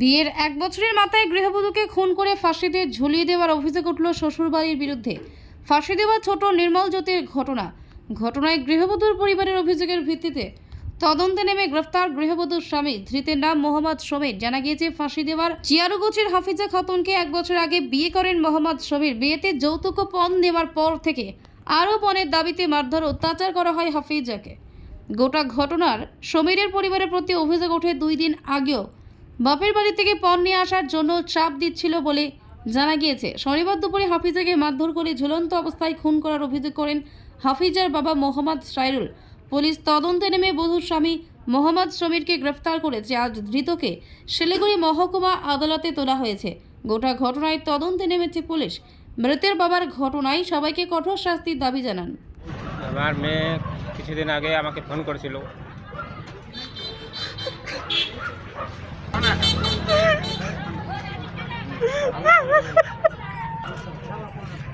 বিয়ের এক বছরের মাথায় গৃহবধূকে খুন করে ফাঁসিতে ঝুলিয়ে দেওয়ার অভিযোগ উঠল শ্বশুরবাড়ির বিরুদ্ধে। ফাঁসি দেওয়া ছোট নির্মল জ্যোতির ঘটনা। ঘটনায় গৃহবধূর পরিবারের অভিযোগের ভিত্তিতে তদন্তে নেমে গ্রেফতার গৃহবধূর স্বামী। ধৃতের নাম মোহাম্মদ সমীর। জানা গিয়েছে, ফাঁসি দেওয়ার চিয়ারুগুচির হাফিজা খাতুনকে এক বছর আগে বিয়ে করেন মোহাম্মদ সমীর। বিয়েতে যৌতুক পণ দেওয়ার পর থেকে আরও পণের দাবিতে মারধর অত্যাচার করা হয় হাফিজাকে। গোটা ঘটনার সমীরের পরিবারের প্রতি অভিযোগ ওঠে দুই দিন আগেও। বাপের বাড়ি থেকে পণ নিয়ে আসার জন্য চাপ দিচ্ছিল বলে জানা গিয়েছে। শনিবার দুপুরে হাফিজাকে মারধর করে ঝুলন্ত অবস্থায় খুন করার অভিযোগ করেন হাফিজার বাবা মোহাম্মদ সাইরুল পুলিশ তদন্তে নেমে বধূর স্বামী মোহাম্মদ সমীরকে গ্রেফতার করেছে। আজ ধৃতকে শিলিগুড়ি মহকুমা আদালতে তোলা হয়েছে। গোটা ঘটনায় তদন্তে নেমেছে পুলিশ। মৃতের বাবার ঘটনায় সবাইকে কঠোর শাস্তির দাবি জানান। আমার মেয়ে কিছুদিন আগে আমাকে ফোন করেছিল।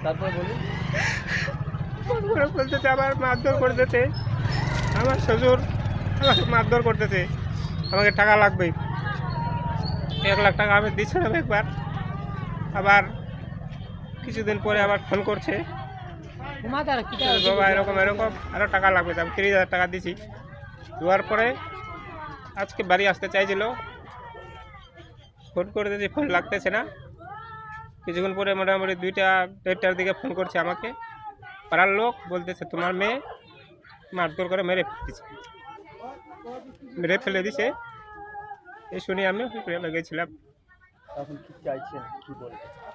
তারপর বলুন করে আবার মারধর করতেছে। আমার শ্বশুর আমাকে মারধর করতেছে। আমাকে টাকা লাগবে এক লাখ টাকা আমি দিচ্ছিলাম একবার। আবার কিছুদিন পরে আবার ফোন করছে। বাবা এরকম এরকম। আরও টাকা লাগবে আমি তিরিশ হাজার টাকা দিছি। দেওয়ার পরে আজকে বাড়ি আসতে চাইছিল। ফোন করে দিয়েছি ফোন লাগতেছে না। কিছুক্ষণ পরে মোটামুটি দুইটা দেড়টার দিকে ফোন করছে আমাকে। পাড়ার লোক বলতেছে তোমার মেয়ে মারধর করে মেরে দিছে মেরে ফেলে দিছে। এই শুনে আমি হসপিটালে গেছিলাম। এখন কি চাইছেন কি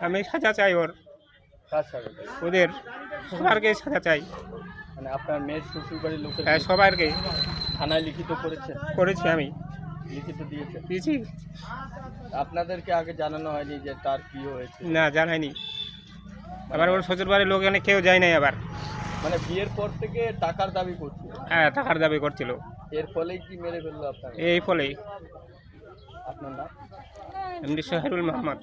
আমি সাজা চাই ওর। ওদের। সবারকে সাজা চাই। মানে আপনার মেয়ের শ্বশুর বাড়ির লোকের হ্যাঁ সবারকে। থানায় লিখিত করেছেন করেছি আমি। লিখিত দিয়েছেন দিয়েছি। আপনাদেরকে আগে জানানো হয়নি যে তার কি হয়েছে? না জানাইনি আবার ওর শ্বশুর বাড়ির লোক এখানে কেউ যায় নাই আবার। মানে বিয়ের পর থেকে টাকার দাবি করছিল? হ্যাঁ টাকার দাবি করছিল। এর ফলেই কি মেরে ফেলল আপনার এই ফলেই। আপনার নাম? এমনি সোহেরুল মোহাম্মদ